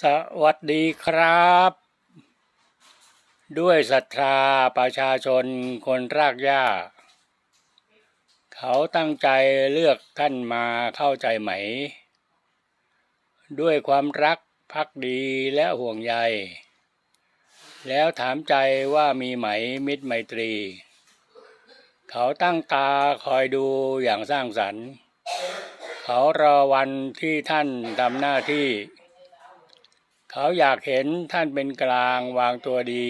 สวัสดีครับ ด้วยศรัทธาประชาชนคนรากหญ้า เขาตั้งใจเลือกท่านมาเข้าใจไหม ด้วยความรักพักดีและห่วงใย แล้วถามใจว่ามีไหมมิตรไมตรี เขาตั้งตาคอยดูอย่างสร้างสรรค์ เขารอวันที่ท่านทำหน้าที่ เขาอยากเห็นท่านเป็นกลางวางตัวดี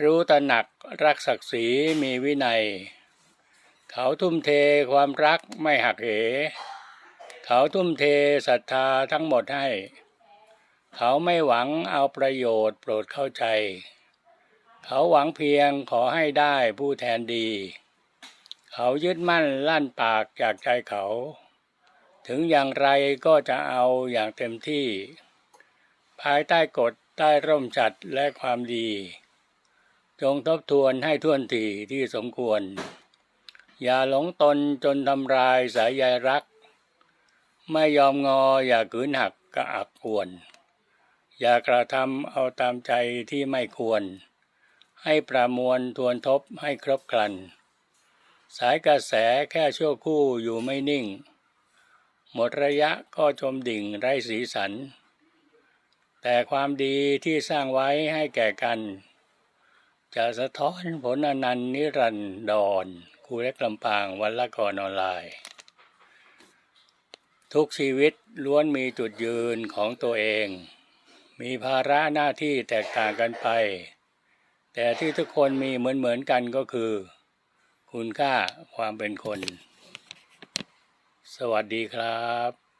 รู้ตระหนักรักศักดิ์ศรีมีวินัย เขาทุ่มเทความรักไม่หักเห เขาทุ่มเทศรัทธาทั้งหมดให้ เขาไม่หวังเอาประโยชน์โปรดเข้าใจ เขาหวังเพียงขอให้ได้ผู้แทนดี เขายึดมั่นลั่นปากจากใจเขา ถึงอย่างไรก็จะเอาอย่างเต็มที่ ภายใต้กฎใต้ร่มจัดและความดี จงทบทวนให้ท่วนทีที่สมควร อย่าหลงตนจนทำลายสายใยรัก ไม่ยอมงออย่าขืนหักกระอักควร อย่ากระทำเอาตามใจที่ไม่ควร ให้ประมวลทวนทบให้ครบครัน สายกระแสแค่ชั่วคู่อยู่ไม่นิ่ง หมดระยะก็จมดิ่งไร้สีสัน แต่ความดีที่สร้างไว้ให้แก่กัน จะสะท้อนผลอนันต์นิรันดรครูเล็กลำปางวันละกรออนไลน์ ทุกชีวิตล้วนมีจุดยืนของตัวเอง มีภาระหน้าที่แตกต่างกันไป แต่ที่ทุกคนมีเหมือนเหมือนๆกันก็คือ คุณค่าความเป็นคน สวัสดีครับ